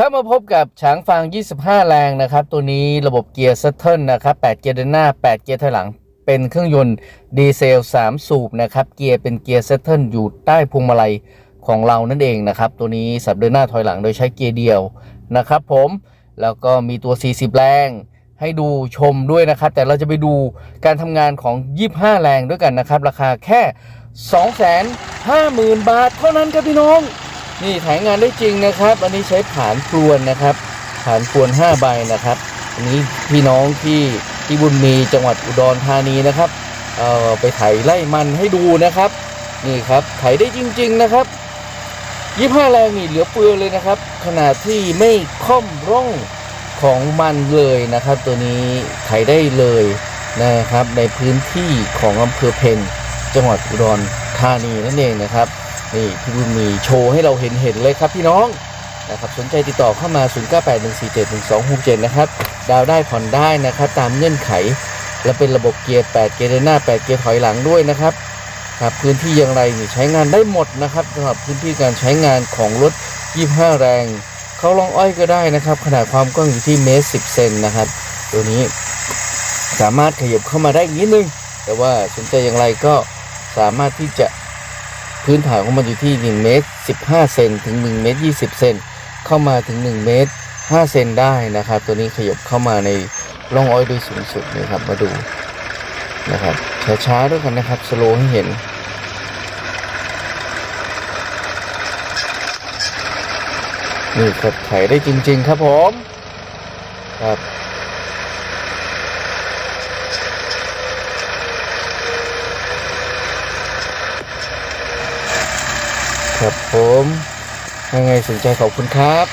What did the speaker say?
ครับมาพบกับช้างฟาง 25 แรงนะครับ ตัวนี้ระบบเกียร์ซัตเทิลนะครับ 8 เกียร์เดินหน้า 8 เกียร์ถอยหลัง เป็นเครื่องยนต์ดีเซล 3 สูบนะครับ เกียร์เป็นเกียร์ซัตเทิลอยู่ใต้พวงมาลัยของเรานั่นเองนะครับ ตัวนี้สับเดินหน้าถอยหลังโดยใช้เกียร์เดียวนะครับผม แล้วก็มีตัว 40 แรง ให้ดูชมด้วยนะครับ แต่เราจะไปดูการทำงานของ 25 แรงด้วยกันนะครับ ราคาแค่ 250,000 บาทเท่านั้นครับพี่น้อง นี่ถ่ายงานได้จริงนะครับ อันนี้ใช้ผานพรวนนะครับ ผานพรวน5ใบนะครับ อันนี้พี่น้องที่ที่บุญมีจังหวัดอุดรธานีนะครับเอ่อไปไถไล่มันให้ดูนะครับ นี่ครับไถได้จริง ๆนะครับ25แรงนี่เหลือเฟือเลยนะครับ ขนาดที่ไม่ค่อมร่องของมันเลยนะครับ ตัวนี้ไถได้เลยนะครับในพื้นที่ของอำเภอเพนจังหวัดอุดรธานีนั่นเองนะครับ นี่พี่บุญมีโชว์ให้เราเห็นเห็นเลยครับพี่น้องนะครับสนใจติดต่อเข้ามา 0981471267 นะครับ ดาวได้ผ่อนได้นะครับ ตามเงื่อนไข และเป็นระบบเกียร์ 8 เกียร์เดินหน้า 8 เกียร์ถอยหลังด้วยนะครับครับพื้นที่อย่างไรนี่ใช้งานได้หมดนะครับสำหรับพื้นที่การใช้งานของรถ 25 แรง เขาลองอ้อยก็ได้นะครับ ขนาดความกว้างอยู่ที่เมตร 10 เซนนะครับ ตัวนี้สามารถขยับเข้ามาได้อีกนิดนึง แต่ว่าสนใจอย่างไรก็สามารถที่จะ พื้นฐานของมันอยู่ที่1เมตร15 เซนถึง1เมตร20 เซนเข้ามาถึง1เมตร5เซนได้นะครับ ตัวนี้ขยับเข้ามาในร่องอ้อยโดยสูงสุดนะครับมาดูนะครับช้าๆด้วยกันนะครับสโลให้เห็นนี่กดไถได้จริง ๆ ครับผมครับ ครับผมยังไงสนใจขอบคุณครับ